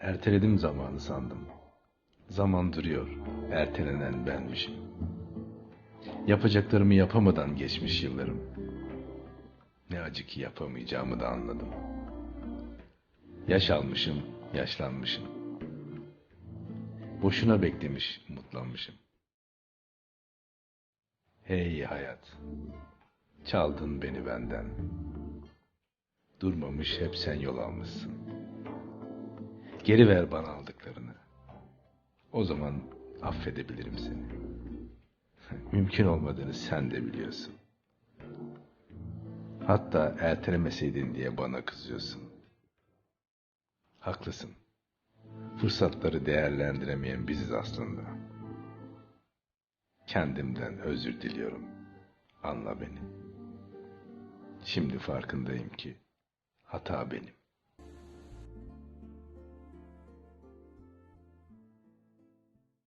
Erteledim zamanı sandım. Zaman duruyor, ertelenen benmişim. Yapacaklarımı yapamadan geçmiş yıllarım. Ne acı ki yapamayacağımı da anladım. Yaş almışım, yaşlanmışım. Boşuna beklemiş, umutlanmışım. Hey hayat, çaldın beni benden. Durmamış hep sen yol almışsın. Geri ver bana aldıklarını. O zaman affedebilirim seni. Mümkün olmadığını sen de biliyorsun. Hatta ertelemeseydin diye bana kızıyorsun. Haklısın. Fırsatları değerlendiremeyen biziz aslında. Kendimden özür diliyorum. Anla beni. Şimdi farkındayım ki hata benim.